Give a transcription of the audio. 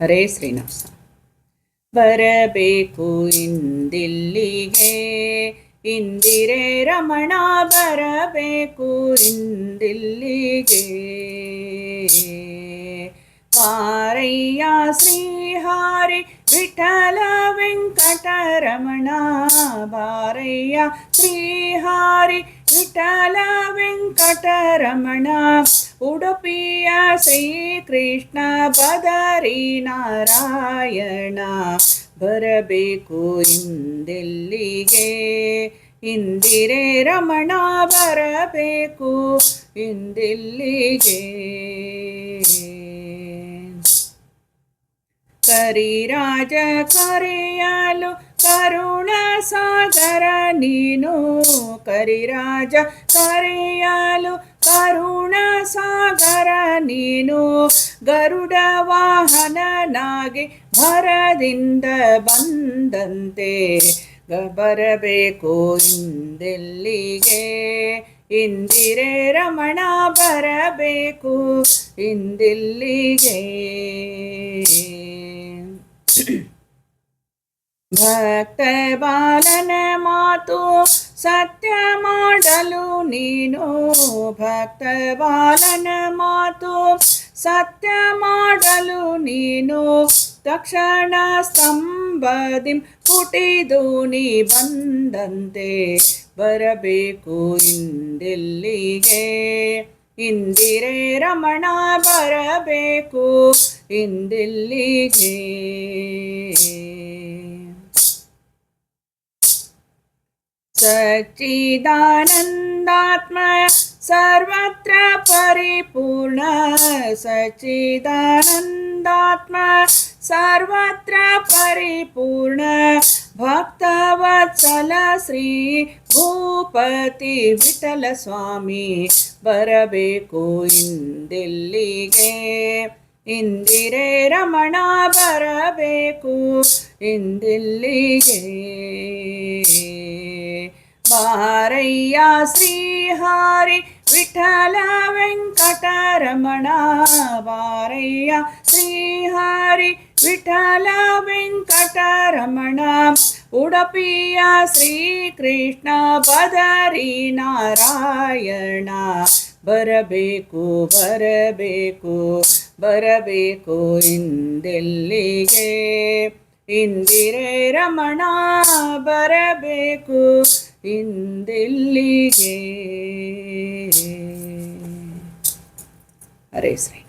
ಹರೇ ಶ್ರೀನಿವಾಸ ಬರಬೇಕು ಇಂದಿಲ್ಲಿಗೆ ಇಂದಿರೆ ರಮಣ ಬರಬೇಕು ಇಂದಿಲ್ಲಿಗೆ ಪಾರಯ್ಯ ಶ್ರೀಹಾರಿ ವಿಠಲ ವೆಂಕಟರಮಣ ಬಾರಯ್ಯ ಶ್ರೀಹಾರಿ ವಿಠಲ ವೆಂಕಟರಮಣ ಉಡುಪಿಯ ಶ್ರೀಕೃಷ್ಣ ಬದರಿ ನಾರಾಯಣ. ಬರಬೇಕು ಇಂದೆಲ್ಲಿಗೆ. ಇಂದಿರೆ ರಮಣ ಬರಬೇಕು ಇಂದಿಲ್ಲಿಗೆ. ಕರಿರಾಜ ಕರೆಯಲು ಕರುಣ ಸಾಗರ ನೀನು. ಕರಿರಾಜ ಕರೆಯಲು ಕರುಣ ಸಾಗರ ನೀನು ಗರುಡ ವಾಹನನಾಗಿ ಭರದಿಂದ ಬಂದಂತೆ ಬರಬೇಕು ಇಂದೆಲ್ಲಿಗೆ? ಇಂದಿರೆ ರಮಣ ಬರಬೇಕು ಇಂದಿಲ್ಲಿಗೆ? ಭಕ್ತ ಬಾಲನ ಮಾತು ಸತ್ಯ ಮಾಡಲು ನೀನು ಭಕ್ತ ಬಾಲನ ಮಾತು ಸತ್ಯ ಮಾಡಲು ನೀನು ತಕ್ಷಣ ಸ್ತಂಭದಿ ಪುಟಿದು ನೀ ಬಂದಂತೆ ಬರಬೇಕು ಇಂದಿಲ್ಲಿಗೆ. ಇಂದಿರೇ ರಮಣ ಬರಬೇಕು ಇಂದಿಲ್ಲಿಗೆ. ಸಚ್ಚಿದಾನಂದಾತ್ಮ ಸರ್ವತ್ರ ಪರಿಪೂರ್ಣ ಸಚ್ಚಿದಾನಂದಾತ್ಮ ಸರ್ವತ್ರ ಪರಿಪೂರ್ಣ ಭಕ್ತವತ್ಸಲ ಶ್ರೀ ಭೂಪತಿ ವಿಠಲ ಸ್ವಾಮಿ ಬರಬೇಕು ಇಂದೆಲ್ಲಿಗೆ ಇಂದಿರೆ ರಮಣ ಬರಬೇಕು ಇಂದಿಲ್ಲಿಗೆ ಬಾರಯ್ಯ ಶ್ರೀಹಾರಿ ವಿಠಲ ವೆಂಕಟರಮಣ ಶ್ರೀ ಶ್ರೀಹಾರಿ ವಿಠಲ ವೆಂಕಟರಮಣ ಉಡುಪಿಯ ಶ್ರೀಕೃಷ್ಣ ಬದರಿ ನಾರಾಯಣ ಬರಬೇಕು ಬರಬೇಕು ಬರಬೇಕು ಇಂದೆಲ್ಲಿಗೆ ಇಂದಿರೇ ರಮಣ ಬರಬೇಕು ಇಂದೆಲ್ಲಿಗೆ ಹರೇ ಶ್ರೀ